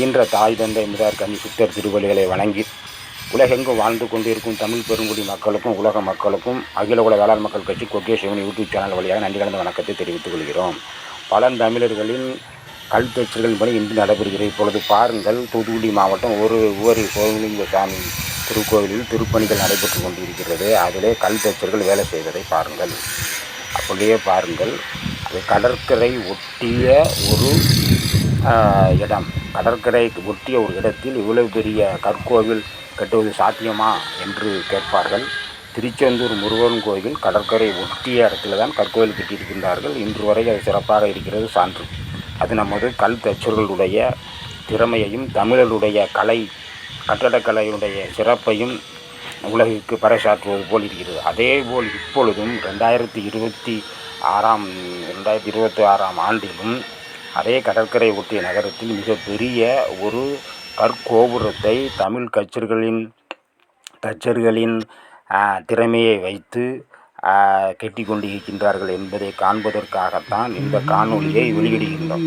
ஈன்ற தாய் தந்தை முதற் கனி சித்தர் திருவள்ளிகளை வணங்கி உலகெங்கும் வாழ்ந்து கொண்டிருக்கும் தமிழ் பெருங்குடி மக்களுக்கும் உலக மக்களுக்கும் அகில உலக வேளாண் மக்கள் கட்சி கொக்கே சிவன் யூடியூப் சேனல் வழியாக நன்றி கலந்த வணக்கத்தை தெரிவித்துக் கொள்கிறோம். பழந்தமிழர்களின் கல்தச்சல்கள் பணி இன்று நடைபெறுகிறது. இப்பொழுது பாருங்கள் தூத்துக்குடி மாவட்டம் ஒரு ஒவ்வொரு கோவிலிங்க சாமி திருக்கோவிலில் திருப்பணிகள் நடைபெற்று கொண்டிருக்கிறது. அதிலே கல்தச்சர்கள் வேலை செய்வதை பாருங்கள். அப்படியே பாருங்கள். அது கடற்கரை ஒட்டிய ஒரு இடம். கடற்கரை ஒட்டிய ஒரு இடத்தில் இவ்வளவு பெரிய கற்கோவில் கட்டுவது சாத்தியமா என்று கேட்பார்கள். திருச்செந்தூர் முருகன் கோயில் கடற்கரை ஒட்டிய இடத்துல தான் கற்கோவில் கட்டியிருக்கின்றார்கள். இன்று வரை அது சிறப்பாக இருக்கிறது சான்று. அது நமது கல் தச்சர்களுடைய திறமையையும் தமிழருடைய கலை கட்டடக்கலையுடைய சிறப்பையும் உலகிற்கு பறைசாற்றுவது போல் இருக்கிறது. அதேபோல் இப்பொழுதும் ரெண்டாயிரத்தி இருபத்தி ஆறாம் ரெண்டாயிரத்தி இருபத்தி ஆறாம் ஆண்டிலும் அதே கடற்கரை ஒட்டிய நகரத்தில் மிகப்பெரிய ஒரு கற்கோபுரத்தை தமிழ் கச்சர்களின் தச்சர்களின் ஆ, திறமையை வைத்து கெட்டி கொண்டிருக்கின்றார்கள் என்பதை காண்பதற்காகத்தான் இந்த காணொளியை வெளியிடுகின்றோம்.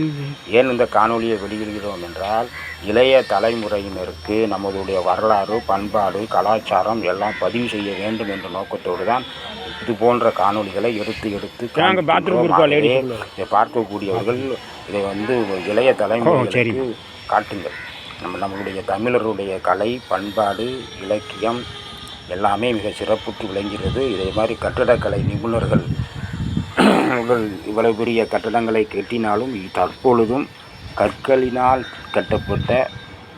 ஏன் இந்த காணொளியை வெளியிடுகிறோம் என்றால் இளைய தலைமுறையினருக்கு நமதுடைய வரலாறு பண்பாடு கலாச்சாரம் எல்லாம் பதிவு செய்ய வேண்டும் என்ற நோக்கத்தோடு தான் இது போன்ற காணொளிகளை எடுத்து எடுத்து பார்க்கக்கூடியவர்கள் இதை வந்து இளைய தலைமுறைகளுக்கு காட்டுங்கள். நம்ம நம்மளுடைய தமிழருடைய கலை பண்பாடு இலக்கியம் எல்லாமே மிக சிறப்புற்று விளங்குகிறது. இதே மாதிரி கட்டடக்கலை நிபுணர்கள் இவ்வளவு பெரிய கட்டடங்களை கட்டினாலும் தற்பொழுதும் கற்களினால் கட்டப்பட்ட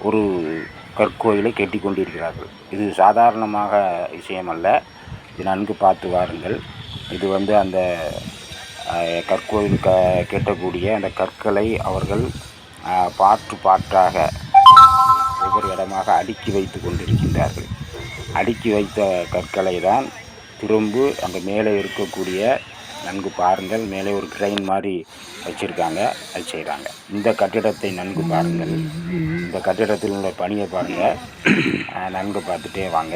ஒரு கற்கோயிலை கட்டி கொண்டிருக்கிறார்கள். இது சாதாரணமாக விஷயம் அல்ல இது நன்கு பார்த்து வாருங்கள். இது வந்து அந்த கற்கோயில் க கெட்டக்கூடிய அந்த கற்களை அவர்கள் பாற்று பாற்றாக ஒவ்வொரு இடமாக அடுக்கி வைத்து கொண்டிருக்கின்றார்கள். அடுக்கி வைத்த கற்களை தான் திரும்ப அங்கே மேலே இருக்கக்கூடிய நன்கு பாருங்கள் மேலே ஒரு ட்ரெயின் மாதிரி வச்சுருக்காங்க அது செய்கிறாங்க இந்த கட்டிடத்தை நன்கு பாருங்கள் இந்த கட்டிடத்தில் உள்ள பணியை பாருங்கள் நன்கு பார்த்துட்டே வாங்க.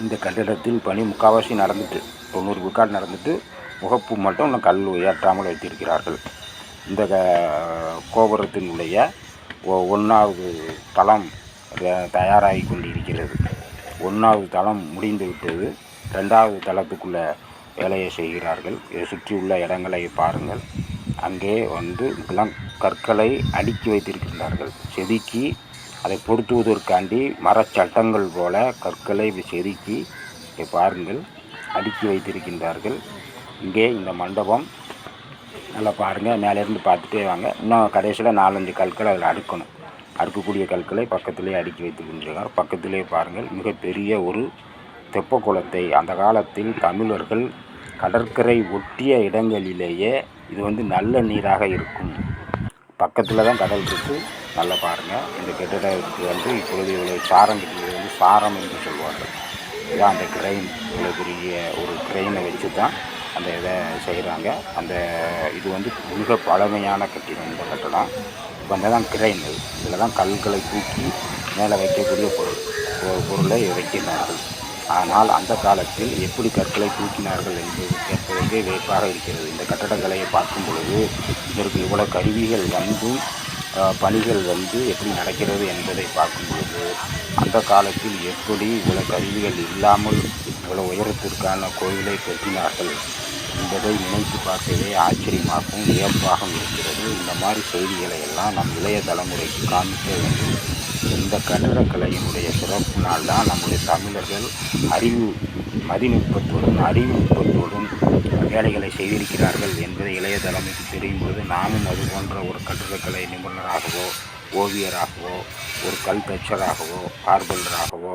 இந்த கட்டிடத்தில் பணி முக்கால்வாசி நடந்துட்டு தொண்ணூறு விழுக்காடு நடந்துட்டு முகப்பு மட்டும் இன்னும் கல் ஏற்றாமல் வைத்திருக்கிறார்கள். இந்த கோபுரத்தினுடைய ஒன்றாவது தளம் தயாராகி கொண்டிருக்கிறது. ஒன்றாவது தளம் முடிந்து விட்டது. ரெண்டாவது தளத்துக்குள்ள வேலையை செய்கிறார்கள். இதை சுற்றியுள்ள இடங்களை பாருங்கள். அங்கே வந்து இதெல்லாம் கற்களை அடுக்கி வைத்திருக்கின்றார்கள். செதுக்கி அதை பொருத்துவதற்காண்டி மரச்சட்டங்கள் போல கற்களை இப்படி செதுக்கி பாருங்கள். அடுக்கி வைத்திருக்கின்றார்கள். இங்கே இந்த மண்டபம். நல்லா பாருங்கள் மேலேருந்து பார்த்துட்டே வாங்க. இன்னும் கடைசியில் நாலஞ்சு கற்களை அதில் அடுக்கணும். அடுக்கக்கூடிய கற்களை பக்கத்திலே அடுக்கி வைத்துக்கின்றார் பக்கத்திலே பாருங்கள் மிகப்பெரிய ஒரு தெப்ப குளத்தை. அந்த காலத்தில் தமிழர்கள் கடற்கரை ஒட்டிய இடங்களிலேயே இது வந்து நல்ல நீராக இருக்கும். பக்கத்தில் தான் கடல் இருக்குது நல்லா பாருங்கள் இந்த கட்டிடத்துக்கு வந்து இப்பொழுது இவ்வளோ சாரம் கட்டியது வந்து சாரம் என்று சொல்வார்கள். இதான் அந்த கிரெயின் இவ்வளோ பெரிய ஒரு கிரெயினை வச்சு தான் அந்த இதை செய்கிறாங்க. அந்த இது வந்து மிக பழமையான கட்டிடம் இந்த கட்டடம். இப்போ அந்த தான் கிரெயின் இதில் தான் கல்களை தூக்கி மேலே வைக்கக்கூடிய பொருள். ஒரு பொருளை வைக்கிறார்கள் ஆனால் அந்த காலத்தில் எப்படி கற்களை தூக்கினார்கள் என்பது கேட்பதற்கே வியப்பாக இருக்கிறது. இந்த கட்டடங்களை பார்க்கும் பொழுது இதற்கு இவ்வளோ கருவிகள் வந்தும் பணிகள் வந்து எப்படி நடக்கிறது என்பதை பார்க்கும் பொழுது அந்த காலத்தில் எப்படி இவ்வளோ கருவிகள் இல்லாமல் இவ்வளோ உயரத்திற்கான கோயிலை கட்டினார்கள் என்பதை நினைத்து பார்க்கவே ஆச்சரியமாகவும் வியப்பாகவும் இருக்கிறது. இந்த மாதிரி செய்திகளை எல்லாம் நம் இளைய தலைமுறைக்கு காமிக்க வேண்டும். இந்த கட்டடக்கலையினுடைய சிறப்பினால் தான் நம்முடைய தமிழர்கள் அறிவு மதிநுட்பத்தோடும் அறிவுநுட்பத்தோடும் வேலைகளை செய்திருக்கிறார்கள் என்பதை இளைய தலைமைக்கு தெரியும் நாமும் அது போன்ற ஒரு கட்டிடக்கலை நிபுணராகவோ ஓவியராகவோ ஒரு கல் தச்சராகவோ பார்பலராகவோ